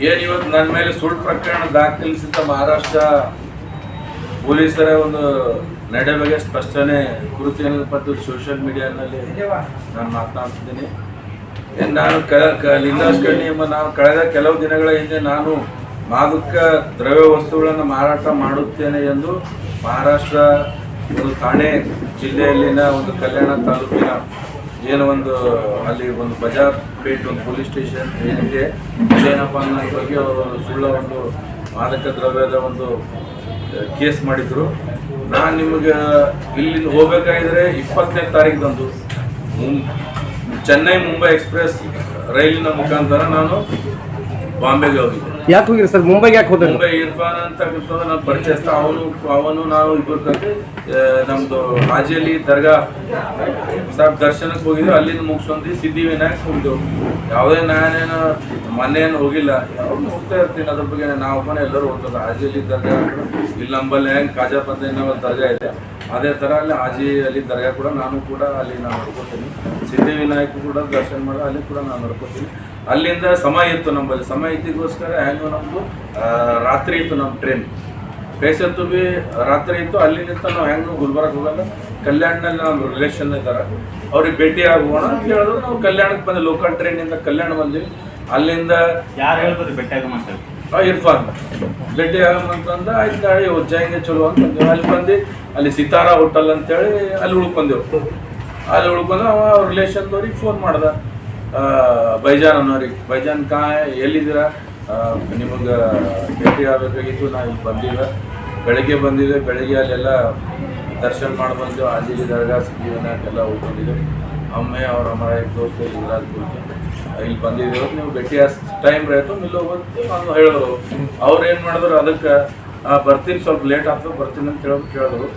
ಏನ್ ಇವತ್ತು ನನ್ನ ಮೇಲೆ ಸುಳ್ಳು ಪ್ರಕರಣ ದಾಖಲಿಸಿದ ಮಹಾರಾಷ್ಟ್ರ ಪೊಲೀಸರ ಒಂದು ನಡೆ ಬಗ್ಗೆ ಸ್ಪಷ್ಟನೆ ಕುರಿತು ಏನಪ್ಪ ಸೋಷಿಯಲ್ ಮೀಡಿಯಾನಲ್ಲಿ ನಾನು ಮಾತನಾಡ್ತಿದ್ದೀನಿ. ನಾನು ಕ ಕ- ಲಿಂಗಾಸ್ ಎಂಬ ನಾವು ಕಳೆದ ಕೆಲವು ದಿನಗಳ ಹಿಂದೆ ನಾನು ಮಾದಕ ದ್ರವ್ಯ ವಸ್ತುಗಳನ್ನು ಮಾರಾಟ ಮಾಡುತ್ತೇನೆ ಎಂದು ಮಹಾರಾಷ್ಟ್ರ ಒಂದು ಥಾಣೆ ಜಿಲ್ಲೆಯಲ್ಲಿನ ಒಂದು ಕಲ್ಯಾಣ ತಾಲೂಕಿನ ಏನು ಒಂದು, ಅಲ್ಲಿ ಒಂದು ಬಜಾರ್ ಪೇಟ್, ಒಂದು ಪೊಲೀಸ್ ಸ್ಟೇಷನ್ ಏನಿದೆ ಏನಪ್ಪ ಅನ್ನೋ ಬಗ್ಗೆ ಅವರು ಸುಳ್ಳ ಒಂದು ಮಾದಕ ದ್ರವ್ಯದ ಒಂದು ಕೇಸ್ ಮಾಡಿದ್ರು. ನಾನು ನಿಮಗೆ, ಇಲ್ಲಿಂದ ಹೋಗ್ಬೇಕಾಗಿದ್ರೆ ಇಪ್ಪತ್ತನೇ ತಾರೀಕು ಮುಂ, ಚೆನ್ನೈ, ಮುಂಬೈ ಎಕ್ಸ್ಪ್ರೆಸ್ ರೈಲಿನ ಮುಖಾಂತರ ನಾನು ಬಾಂಬೆಗೆ ಹೋಗಿದ್ದೆ ಯಾಕೆ ಹೋಗಿರಿ ಸರ್? ಮುಂಬೈಗೆ ಯಾಕೆ ಹೋದ್ರಿ ಮುಂಬೈ ಇರ್ಫಾನ್ ಅಂತ ನಾನು ಪರಿಚಯಸ್ಥ ಅವನು ಅವನು ನಾವು ಇಬ್ಬರು ಕಲ್ತು ಆ, ನಮ್ದು ಹಾಜಿಯಲ್ಲಿ ದರ್ಗಾ ಸಾಬ್ ದರ್ಶನಕ್ಕೆ ಹೋಗಿದ್ರು ಅಲ್ಲಿಂದ ಮುಗಿಸ್ಕೊಂಡು ಸಿದ್ಧಿ ವಿನಾಯಕ್ ಹೋಗಿದ್ದೆವು. ಯಾವುದೇ ನಾನೇನು ಮೊನ್ನೆಯನ್ನು ಹೋಗಿಲ್ಲ. ಯಾವಾಗ ಹೋಗ್ತಾ ಇರ್ತೀನಿ. ಅದ್ರ ಬಗ್ಗೆ ನಾವು ಮನೆ ಎಲ್ಲರೂ ಹೋಗ್ತದೆ. ಹಾಜಿಯಲ್ಲಿ ದರ್ಗಾ ಇಲ್ಲಿ ನಂಬಲ್ಲಿ ಹೆಂಗೆ ಕಾಜಾ ದರ್ಗಾ ಇದೆ. ಅದೇ ಥರ ಅಲ್ಲಿ ಹಾಜಿ ಅಲ್ಲಿ ದರ್ಗಾ ಕೂಡ ನಾನು ಕೂಡ ಅಲ್ಲಿ ನಾನು ನಡ್ಕೋತೀನಿ. ಸಿದ್ಧಿವಿನಾಯಕ ಕೂಡ ದರ್ಶನ ಮಾಡಿ ಅಲ್ಲಿ ಕೂಡ ನಾನು ನಡ್ಕೋತೀನಿ. ಅಲ್ಲಿಂದ ಸಮಯ ಇತ್ತು ನಮ್ಮಲ್ಲಿ ಸಮಯ ಇದ್ದಿಗೋಸ್ಕರ ಹೆಂಗ್ ನಮ್ಮದು ರಾತ್ರಿ ಇತ್ತು ನಮ್ಮ ಟ್ರೈನ್ ಬೇಸತ್ತು ಬಿ ರಾತ್ರಿ ಇತ್ತು ಅಲ್ಲಿಂದ ನಾವು ಹೆಂಗೆ ಗುಲ್ಬರ್ಗ ಹೋಗಲ್ಲ. ಕಲ್ಯಾಣದಲ್ಲಿ ನಮ್ಮ ರಿಲೇಷನ್ ಇದ್ದಾರೆ ಅವ್ರಿಗೆ ಭೇಟಿ ಆಗೋಣ ಅಂತ ಹೇಳಿದ್ರು. ನಾವು ಕಲ್ಯಾಣಕ್ಕೆ ಬಂದೆ ಲೋಕಲ್ ಟ್ರೈನಿಂದ ಕಲ್ಯಾಣ ಬಂದ್ವಿ. ಅಲ್ಲಿಂದ ಯಾರು ಹೇಳ್ಬೋದು ಭೇಟಿಯಾಗ ಮಾತಾಡಿ ಆ ಇರ್ಫಾನ್. ಭೇಟಿ ಆಗಮಂತಂದ ಆಯ್ತು ನಾಳೆ ಉಜ್ಜಾಯಿಗೆ ಚಲೋ ಅಂತ. ಅಲ್ಲಿ ಬಂದು, ಅಲ್ಲಿ ಸಿತಾರಾ ಹೋಟೆಲ್ ಅಂತೇಳಿ ಅಲ್ಲಿ ಉಳ್ಕೊಂಡೆವು. ಅಲ್ಲಿ ಉಳ್ಕೊಂಡು ಅವ ರಿಲೇಷನ್ದವ್ರಿಗೆ ಫೋನ್ ಮಾಡ್ದ. ಬೈಜಾನ್ ಅನ್ನೋರಿಗೆ ಬೈಜಾನ್ ಕಾ, ಎಲ್ಲಿದ್ದೀರ? ನಿಮಗೆ ಭೇಟಿ ಆಗಬೇಕಾಗಿತ್ತು ನಾವು ಇಲ್ಲಿ ಬಂದಿಲ್ಲ. ಬೆಳಗ್ಗೆ ಬಂದಿದ್ದೆ ಬೆಳಗ್ಗೆ ಅಲ್ಲೆಲ್ಲ ದರ್ಶನ ಮಾಡಿ ಬಂದು ಆಜಿಲಿ ದರ್ಗಾ ಸಿದ್ಧಿವಿನಾಯಕ್ ಹೋಗಿ ಉಳ್ಕೊಂಡಿದ್ದೆವು ಅಮ್ಮೆ, ಅವ್ರ ಮರ ದೋಸ್ತ ಯುವರಾಜ್ ಕುರ್ಕಿ ಇಲ್ಲಿ ಬಂದಿದ್ದೀವಿ ನೀವು ಭೇಟಿ ಟೈಮ್ ರೈತು ಮಿಲ್ ನಾನು ಹೇಳಿದ್ರು. ಅವ್ರು ಏನು ಮಾಡಿದ್ರು, ಅದಕ್ಕೆ ಬರ್ತೀನಿ, ಸ್ವಲ್ಪ ಲೇಟ್ ಆಗ್ತದೆ, ಬರ್ತೀನಿ ಅಂತ ಹೇಳಿ ಕೇಳಿದ್ರು.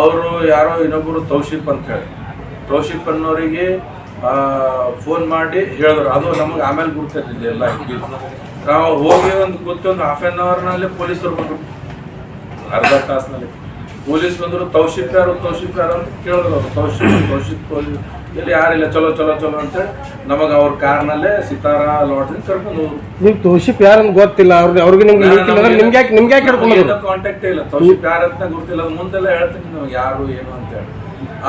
ಅವರು ಯಾರೋ ಇನ್ನೊಬ್ಬರು ತೌಶಿಪ್ ಅಂತ ಹೇಳಿ. ತೌಶಿಪ್ ಅನ್ನೋರಿಗೆ ಫೋನ್ ಮಾಡಿ ಹೇಳಿದ್ರು. ಅದು ನಮಗೆ ಆಮೇಲೆ ಗುರ್ತಿರ್ಲಿಲ್ಲ ಎಲ್ಲ. ನಾವು ಹೋಗಿ ಒಂದು ಗೊತ್ತು ಒಂದು ಹಾಫ್ ಆನ್ ಅವರ್ನಲ್ಲಿ ಪೊಲೀಸರು ಬಂದರು. ಅರ್ಧ ತಾಸಿನಲ್ಲಿ. ಪೊಲೀಸ್ ಬಂದರು ತೌಶಿಪ್ ಯಾರು ತೌಶಿಪ್ ಯಾರು ಅಂತ ಕೇಳಿದ್ರು ಅವರು. ತೌಶಿಪ್ ತೌಶಿಪ್ ಪೊಲೀಸ್ ಇಲ್ಲಿ ಯಾರಿಲ್ಲ ಚಲೋ ಚಲೋ ಚಲೋ ಅಂತೇಳಿ ನಮಗೆ ಅವ್ರ ಕಾರ್ನಲ್ಲೇ ಸಿತಾರ ಲಾಟ್ರಿ ಕರ್ಕೊಂಡು ನೀವು ನಿಮ್ ತೋಷಿಪ್ ಯಾರಂತ ಗೊತ್ತಿಲ್ಲ ಅವ್ರಿಗೆ ಅವ್ರಿಗೆ ನಿಮ್ಗೆ ಗೊತ್ತಿಲ್ಲ ಅಂದ್ರೆ ನಿಮ್ಗೆ ಯಾಕೆ ನಿಮ್ಗೆ ಯಾಕೆ ಕರ್ಕೊಂಡು ಕಾಂಟ್ಯಾಕ್ಟ್ ಇಲ್ಲ. ತೌಶಿಪ್ ಯಾರಂತ ಗೊತ್ತಿಲ್ಲ. ಅದು ಮುಂದೆಲ್ಲ ಹೇಳ್ತೀನಿ ನಾವು ಯಾರು ಏನು ಅಂತ ಹೇಳಿ.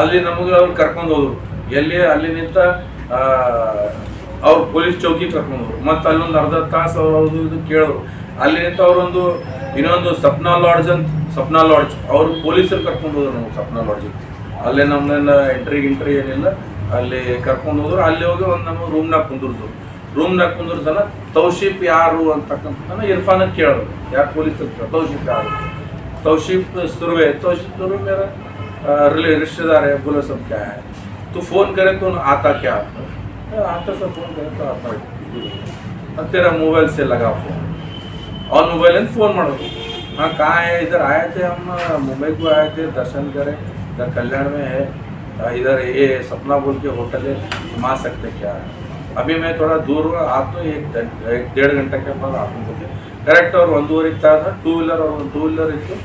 ಅಲ್ಲಿ ನಮಗೆ ಅವ್ರು ಕರ್ಕೊಂಡು ಹೋದ್ರು. ಎಲ್ಲಿ ಅಲ್ಲಿ ನಿಂತ ಅವ್ರು ಪೊಲೀಸ್ ಚೌಕಿ ಕರ್ಕೊಂಡು ಹೋದ್ರು. ಮತ್ತೆ ಅಲ್ಲೊಂದು ಅರ್ಧ ತಾಸು ಅವ್ರು ಇದು ಕೇಳಿದ್ರು. ಅಲ್ಲಿ ನಿಂತ ಅವರೊಂದು ಇನ್ನೊಂದು ಸಪ್ನಾ ಲಾಡ್ಜ್ ಅಂತ ಸಪ್ನಾ ಲಾಡ್ಜ್. ಅವರು ಪೊಲೀಸರು ಕರ್ಕೊಂಡು ಹೋದ್ರು ನಮ್ಗೆ ಸಪ್ನಾ ಲಾಡ್ಜ್ ಅಲ್ಲೇ ನಮ್ಮನ್ನ ಎಂಟ್ರಿ ಗಿಂಟ್ರಿ ಏನಿಲ್ಲ. ಅಲ್ಲಿ ಕರ್ಕೊಂಡು ಹೋದ್ರು ಅಲ್ಲಿ ಹೋಗಿ ಒಂದು ನಮ್ಮ ರೂಮ್ನಾಗ ಕುಂದಿರ್ದು ರೂಮ್ನಾಗ ಕುಂದಿರ್ಸಲ್ಲ ತೌಶಿಪ್ ಯಾರು ಅಂತಕ್ಕಂಥ ಇರ್ಫಾನ್ ಕೇಳೋದು ಯಾರು ಪೊಲೀಸ್ ತೌಶಿಪ್ ಯಾರು तौशीफ सुरवे तौशीफ सुरवे मेरा अ, रिले रिश्तेदार है बोले सब क्या है तू फोन करे तो आता क्या मैं आता से फोन करे तो आता है तेरा मोबाइल से लगा फोन और मोबाइल में फोन मारो हाँ कहाँ है इधर आए थे हम अ, मुंबई को आए थे दर्शन करें इधर कल्याण में है अ, इधर ये सपना बोल के होटल है हम आ सकते क्या अभी मैं थोड़ा दूर हूँ आप तो एक घं- एक डेढ़ घंटे के बाद आप बोलते ಕರೆಕ್ಟ್ ಅವ್ರು ಒಂದೂವರೆಗೆ ತಾಸ ಟೂ ವೀಲರ್ ಅವ್ರು ಟೂ ವೀಲರ್ ಇತ್ತು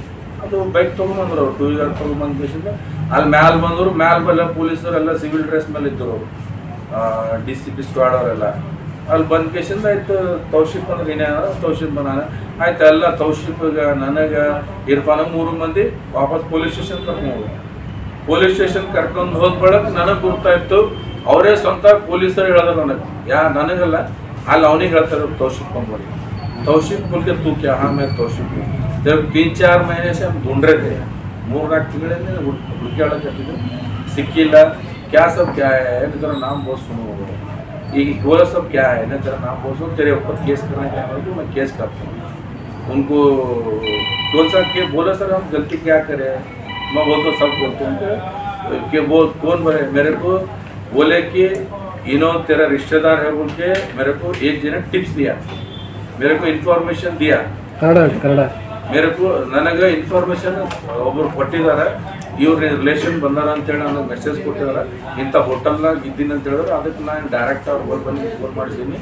ಅದು ಬೈಕ್ ತೊಗೊಂಬಂದ್ರು ಅವ್ರು ಟೂ ವೀಲರ್ ತೊಗೊಂಬಂದ ಕೇಸಿಂದ ಅಲ್ಲಿ ಮ್ಯಾಲ್ ಬಂದರು ಮ್ಯಾಲ್ ಬಲ್ಲ ಪೊಲೀಸರು ಎಲ್ಲ ಸಿವಿಲ್ ಡ್ರೆಸ್ ಮೇಲೆ ಇದ್ದರು ಅವರು ಡಿ ಸಿ ಪಿ ಸ್ಕ್ವಾಡ್ ಅವರೆಲ್ಲ ಅಲ್ಲಿ ಬಂದ ಕೇಸಿಂದ ಆಯ್ತು ತೌಶಿಪ್ ಅಂದ್ರೆ ಏನೇ ತೌಶಿಪ್ ನಾನು ಆಯ್ತು ಎಲ್ಲ ತೌಶಿಪ್ಗೆ ನನಗೆ ಇರ್ಫಾನ ಮೂರು ಮಂದಿ ವಾಪಸ್ ಪೊಲೀಸ್ ಸ್ಟೇಷನ್ ಕರ್ಕೊಂಡು ಹೋದ್ರು ಪೊಲೀಸ್ ಸ್ಟೇಷನ್ ಕರ್ಕೊಂಡು ಹೋದ ಬಳಕ ನನಗೆ ಗೊತ್ತಾಯ್ತು ಅವರೇ ಸ್ವಂತ ಪೊಲೀಸರು ಹೇಳಿದ್ರು ನನಗೆ ಯಾ ನನಗಲ್ಲ ಅಲ್ಲಿ ಅವನಿಗೆ ಹೇಳ್ತಾರೆ ತೌಶಿಪ್ ಅಂಬೋಳಿ तौशीफ बोल के तू क्या हाँ मैं तौशीफ हूँ जब तीन चार महीने से हम ढूंढ रहे थे ಮೂರು ನಾಲ್ಕು ತಿಂಗಳಿಂದ ಹುಡುಕಾಡಕತ್ತಿದ್ದು ಸಿಕ್ಕಿಲ್ಲ क्या सब क्या है नहीं तेरा नाम बहुत सुनो ये बोला सब क्या है नहीं तेरा नाम बहुत सुनो तेरे ऊपर केस करना क्या है तो मैं केस करता हूँ उनको कौन सा के बोला सर हम गलती क्या करें मैं बोलता सब बोलते हैं कि वो कौन बोले मेरे को बोले कि इन्हों तेरा रिश्तेदार है बोल के मेरे को एक जने टिप्स दिया मेरे को इन्फॉर्मेशन दिया ಕನ್ನಡ ಕನ್ನಡ मेरे को ನನಗೆ ಇನ್ಫಾರ್ಮೇಶನ್ ಒಬ್ರು ಕೊಟ್ಟಿದ್ದಾರೆ ಇವ್ರ ರಿಲೇಷನ್ ಬಂದಾರ ಅಂತೇಳಿ ನನಗೆ ಮೆಸೇಜ್ ಕೊಟ್ಟಿದ್ದಾರೆ ಇಂಥ ಹೋಟೆಲ್ನಾಗ ಇದ್ದೀನಿ ಅಂತ ಹೇಳಿದ್ರೆ ಅದಕ್ಕೆ ನಾನು ಡೈರೆಕ್ಟ್ ಅವ್ರ ಬಂದು ಬಂದು ಫೋನ್ ಮಾಡಿದ್ದೀನಿ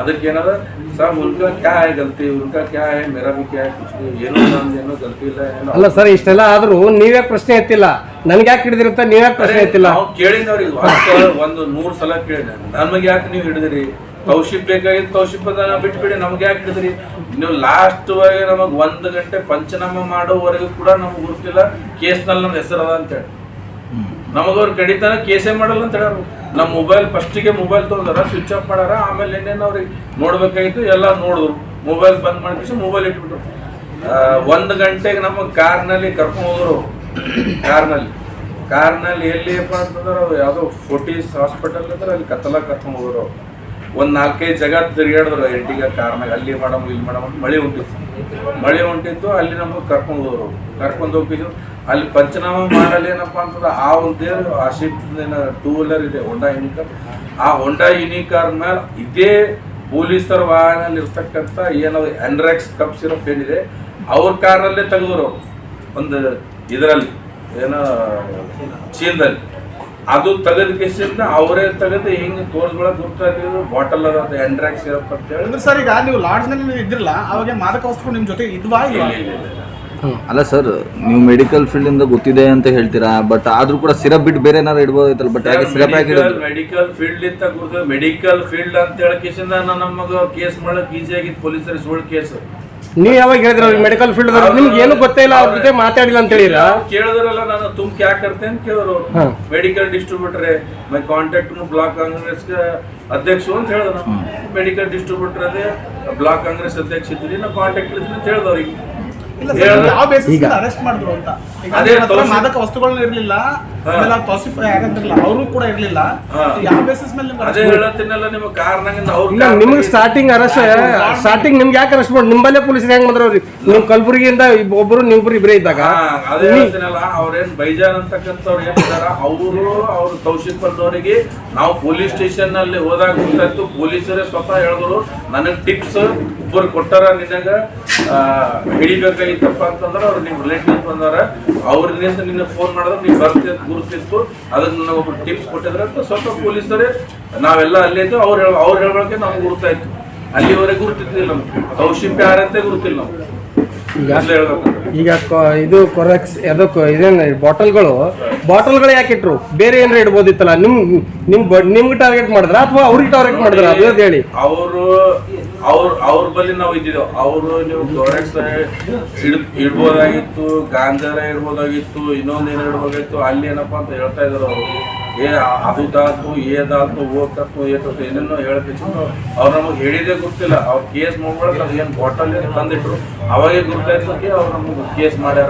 ಅದಕ್ಕೆ ಏನದ ಸರ್ ಉಲ್ಕಾ ಕ್ಯಾ ಹೈ ಗಲ್ತಿ ಉಲ್ಕಾ ಕ್ಯಾ ಹೈ ಮೇರಾ ಬಿ ಕ್ಯಾ ಏನು ನಮ್ದು ಏನೋ ಗಲ್ತಿ ಇಲ್ಲ ಅಲ್ಲ ಸರ್ ಇಷ್ಟೆಲ್ಲ ಆದ್ರೂ ನೀವೇ ಪ್ರಶ್ನೆ ಎತ್ತಿಲ್ಲ. ನನ್ಗೆ ಯಾಕೆ ಹಿಡಿದಿರುತ್ತ? ನೀವ್ಯಾಕೆ ಪ್ರಶ್ನೆ ಎತ್ತಿಲ್ಲ. ನಾವು ಕೇಳಿದವ್ರಿಗೆ ಒಂದು ನೂರು ಸಲ ಕೇಳಿದ. ನಮಗೆ ಯಾಕೆ ನೀವು ಹಿಡಿದ್ರಿ? ಕೌಶಿಪ್ ಬೇಕಾಗಿದ್ದು ಕೌಶಿಪ್ ಅದನ್ನ ಬಿಟ್ಬಿಡಿ ನಮ್ಗೆ ಯಾಕೆ ಹಿಡಿದ್ರಿ? ನೀವು ಲಾಸ್ಟ್ ವರೆಗೆ ನಮಗೆ ಒಂದು ಗಂಟೆ ಪಂಚನಾಮ ಮಾಡೋವರೆಗೂ ಕೂಡ ನಮ್ಗೆ ಗೊತ್ತಿಲ್ಲ. ಕೇಸ್ನಲ್ಲಿ ನಮ್ಮ ಹೆಸರು ಅದ ಅಂತೇಳಿ. ನಮಗವ್ರು ಕಡಿತಾನ ಕೇಸೇ ಮಾಡಲ್ಲ ಅಂತ ಹೇಳೋರು ನಮ್ಮ ಮೊಬೈಲ್ ಫಸ್ಟಿಗೆ ಮೊಬೈಲ್ ತೊಗೊಂಡಾರ ಸ್ವಿಚ್ ಆಫ್ ಮಾಡಾರ, ಆಮೇಲೆ ಇನ್ನೇನು ಅವ್ರಿಗೆ ನೋಡ್ಬೇಕಾಯ್ತು, ಎಲ್ಲ ನೋಡಿದ್ರು. ಮೊಬೈಲ್ ಬಂದ್ ಮಾಡಿಸಿ ಮೊಬೈಲ್ ಇಟ್ಬಿಟ್ರು. ಒಂದು ಗಂಟೆಗೆ ನಮ್ಮ ಕಾರ್ನಲ್ಲಿ ಕರ್ಕೊಂಡು ಹೋದ್ರು. ಕಾರ್ನಲ್ಲಿ ಕಾರ್ನಲ್ಲಿ ಎಲ್ಲಿಯಪ್ಪ ಅಂತಂದ್ರೆ ಅವ್ರು ಯಾವುದೋ ಫೋರ್ಟೀಸ್ ಹಾಸ್ಪಿಟಲ್ ಅಂದ್ರೆ ಅಲ್ಲಿ ಕತ್ತಲ ಕರ್ಕೊಂಡು ಹೋದ್ರು ಒಂದು ನಾಲ್ಕೈದು ಜಾಗ ತಿರುಗಾಡಿದ್ರು ಎಂಟಿಗೆ ಕಾರ್ನಾಗ ಅಲ್ಲಿ ಮಾಡಮ್, ಇಲ್ಲಿ ಮಾಡಮ್ ಮಳೆ ಹೊಂಟಿತ್ತು ಮಳೆ ಹೊಂಟಿತ್ತು ಅಲ್ಲಿ ನಮಗೆ ಕರ್ಕೊಂಡು ಹೋದ್ರು. ಕರ್ಕೊಂಡು ಹೋಗಿದ್ದು ಅಲ್ಲಿ ಪಂಚನಾಮ ಮಾಡಲ್ಲಿ ಏನಪ್ಪ ಅಂತಂದ್ರೆ ಆ ಒಂದೇ ಶಿಫ್ಟ್ ಟೂ ವೀಲರ್ ಇದೆ ಹೊಂಡಾ ಯುನಿಕಾರ್ ಆ ಹೊಂಡಾ ಯುನಿಕಾರ್ ಮೇಲೆ ಇದೇ ಪೊಲೀಸರ ವಾಹನಲ್ಲಿ ಇರ್ತಕ್ಕಂಥ ಏನದು ಎನ್ರೆಕ್ಸ್ ಕಪ್ ಸಿರಪ್ ಏನಿದೆ ಅವ್ರ ಕಾರಲ್ಲೇ ತೆಗೆದ್ರು ಅವ್ರು. ಒಂದು ಇದರಲ್ಲಿ ಏನೋ ಚೀಲದಲ್ಲಿ. ಅದು ತೆಗೆದ ಕೇಸಿಂದ ಅವರೇ ತೆಗೆದು ಹಿಂಗೆ ತೋರಿಸ್ಕೊಳಕ್ ಗೊತ್ತಾಗಿದ್ರು ಬಾಟಲ್ ಅದು ಆಂಡ್ರಾಕ್ಸ್ ಸಿರಪ್ ಅಂತ ಹೇಳಿ. ಸರ್ ಈಗ ನೀವು ಲಾಡ್ಜ್ನಲ್ಲಿ ಇದ್ರಲ್ಲ ಅವಾಗ ಮಾದಕ ವಸ್ತುಗಳು ನಿಮ್ಮ ಜೊತೆ ಇದ್ವಾ ಇಲ್ಲ, ಇಲ್ಲ. ಅಲ್ಲ ಸರ್ ನೀವು ಮೆಡಿಕಲ್ ಫೀಲ್ಡ್ ಇಂದ ಗೊತ್ತಿದೆ ಅಂತ ಹೇಳ್ತೀರಾ? ಬಟ್ ಆದ್ರೂ ಕೂಡ ಸಿರಪ್ ಬಿಟ್ಟು ಬೇರೆ ಏನಾರು ಇಡಬಹುದು ಬಟ್ ಯಾಕೆ ಸಿರಪ್ ಯಾಕೆ ಮೆಡಿಕಲ್ ಇಡೋದು. ಮೆಡಿಕಲ್ ಫೀಲ್ಡ್ ಅಂತ ಗುರುತು ಮೆಡಿಕಲ್ ಫೀಲ್ಡ್ ಅಂತ ಹೇಳಿ ಕೇಸಿಂದ ನಮಗೆ ಕೇಸ್ ಮಾಡಕ್ ಈಸಿ ಆಗಿತ್ತು. ಪೊಲೀಸರಿಗೆ ಸುಳ್ಳು ಕೇಸ್. ನೀವ್ ಯಾವಾಗ ಹೇಳಿದ್ರ ಮೆಡಿಕಲ್ ಫೀಲ್ಡ್ ನಿಮ್ಗೆ ಏನು ಗೊತ್ತೇ ಇಲ್ಲ ಅವ್ರ ಜೊತೆ ಮಾತಾಡಿಲ್ಲ ಅಂತ ಹೇಳಿಲ್ಲ ಕೇಳಿದ್ರಲ್ಲ ನಾನು ತುಮ್ ಕ್ಯಾ ಕರ್ತೆ ಅಂತ ಕೇಳಿದ್ರು ಮೆಡಿಕಲ್ ಡಿಸ್ಟ್ರಿಬ್ಯೂಟರ್ ಮೈ ಕಾಂಟ್ಯಾಕ್ಟ್ ಬ್ಲಾಕ್ ಕಾಂಗ್ರೆಸ್ ಅಧ್ಯಕ್ಷ ಅಂತ ಹೇಳಿದ್ರು. ಮೆಡಿಕಲ್ ಡಿಸ್ಟ್ರಿಬ್ಯೂಟರ್ ಅದೇ ಬ್ಲಾಕ್ ಕಾಂಗ್ರೆಸ್ ಅಧ್ಯಕ್ಷ ಇದ್ರಿ ನಾ ಕಾಂಟ್ಯಾಕ್ಟ್ ಇದ್ರಿ ಅಂತ ಹೇಳಿದವ್ರಿಗೆ ಇಲ್ಲ ಸರ್ ಯಾವ ಬೇಸಿಸ್ ಅರೆಸ್ಟ್ ಮಾಡಿದ್ರು ಅಂತ. ಈಗ ಮಾದಕ ವಸ್ತುಗಳನ್ನ ಇರಲಿಲ್ಲ. ಆಮೇಲೆ ತೌಸಿಫ್ ಯಾಕಂದ್ರಲ್ಲ ಅವರು ಕೂಡ ಇರಲಿಲ್ಲ. ಯಾವ ಬೇಸಿಸ್ ಮೇಲೆ ನಿಮ್ಗೆ ಅದೇ? ಹೇಳತ್ತೀನಲ್ಲ ನಿಮ್ಮ ಕಾರ್ನಾಗಿಂದ ಅವ್ರ ನಿಮ್ಗೆ ಸ್ಟಾರ್ಟಿಂಗ್ ಅರೆಸ್ಟ್ ಸ್ಟಾರ್ಟಿಂಗ್ ನಿಮ್ಗೆ ಯಾಕೆ ಅರೆಸ್ಟ್ ಮಾಡಿ? ನಿಂಬಲ್ಲೇ ಪೊಲೀಸ್ ಹೆಂಗ್ ಬಂದ್ರವ್ರಿ ನೀವು ಕಲಬುರಗಿಯಿಂದ ಒಬ್ಬರು ಒಬ್ರು ನೀವಿಬ್ರು ಇಬ್ಬರೇ ಇದ್ದಾಗ. ಅದೇ ಹೇಳ್ತೀನಲ್ಲ ಅವ್ರೇನ್ ಬೈಜಾನ್ ಅಂತಕ್ಕಂಥವ್ರು ಏನ್ ಇದಾರ ಅವರು ಅವ್ರು ತೌಶಿಕ್ ಬಂದವರಿಗೆ ನಾವು ಪೊಲೀಸ್ ಸ್ಟೇಷನ್ನಲ್ಲಿ ಹೋದಾಗ ಗೊತ್ತಾಯ್ತು ಪೊಲೀಸರೇ ಸ್ವತಃ ಹೇಳಿದ್ರು ನನಗ್ ಟಿಪ್ಸ್ ಒಬ್ಬರು ಕೊಟ್ಟಾರ ನಿನಗ. ಹಿಡಿಬೇಕಾಗಿತ್ತಪ್ಪ ಅಂತಂದ್ರೆ ಅವ್ರು ನಿಮ್ ರಿಲೇಟಿವ್ ಬಂದಾರ. ಅವ್ರಿಂದ ನಿನ್ನ ಫೋನ್ ಮಾಡಿದ್ರೆ ನೀವು ಬರ್ತಿ ಗುರುತಿತ್ತು ಅದನ್ನ ಒಬ್ರು ಟಿಪ್ಸ್ ಕೊಟ್ಟಿದ್ರೆ ಅಂತ ಸ್ವಲ್ಪ ಪೊಲೀಸರೇ ನಾವೆಲ್ಲ ಅಲ್ಲೇ ಇದ್ದು ಅವ್ರು ಹೇಳ ಅವ್ರು ಹೇಳ್ಬೇಕೆ ನಮ್ಗೆ ಗುರುತಾಯ್ತು ಅಲ್ಲಿವರೆಗೆ ಗುರುತಿದ್ದಿಲ್ಲ ನಮ್ಗೆ. ಯಾರ ಯಾರಂತೆ ಗುರುತಿಲ್ಲ ನಾವು ಈಗ ಇದು ಕೊರೆಕ್ಸ್ ಅದಕ್ಕೆ ಇದೇನು ಬಾಟಲ್ಗಳು ಬಾಟಲ್ಗಳು ಯಾಕೆ ಇಟ್ರು? ಬೇರೆ ಏನಾರ ಇಡ್ಬೋದಿತ್ತಲ್ಲ? ನಿಮ್ ನಿಮ್ ನಿಮ್ಗೆ ಟಾರ್ಗೆಟ್ ಮಾಡಿದ್ರ ಅಥವಾ ಅವ್ರಿಗೆ ಟಾರ್ಗೆಟ್ ಮಾಡಿದ್ರ? ಅದ್ ಹೇಳಿ. ಅವರು ಅವ್ರ ಅವ್ರ ಬಳಿ ನಾವು ಇದ್ದಿದ್ದೇವೆ ಅವರು ನೀವು ಡೊರೆಕ್ಸ್ ಇಡ್ ಇಡ್ಬೋದಾಗಿತ್ತು ಗಾಂಜಾರ ಇಡ್ಬೋದಾಗಿತ್ತು, ಇನ್ನೊಂದು ಏನೋ ಇಡ್ಬೋದಾಗಿತ್ತು, ಅಲ್ಲಿ ಏನಪ್ಪಾ ಅಂತ ಹೇಳ್ತಾ ಇದ್ರು ಅವರು. ಏ ಅದಾತು ಏದಾತು ಓದ್ತಾತು ಏತಾತು ಏನೇನೋ ಹೇಳ್ತಿತ್ತು ಅವ್ರು ನಮಗೆ ಹೇಳಿದೇ ಗೊತ್ತಿಲ್ಲ. ಅವ್ರ ಕೇಸ್ ಮಾಡ್ಬಾರ್ದು ಅದು ಏನು ಬಾಟಲ್ ತಂದಿಟ್ರು. ಅವಾಗೇ ಗೊತ್ತಾಯ್ತು ಅವ್ರು ನಮಗೆ ಕೇಸ್ ಮಾಡ್ಯಾರ.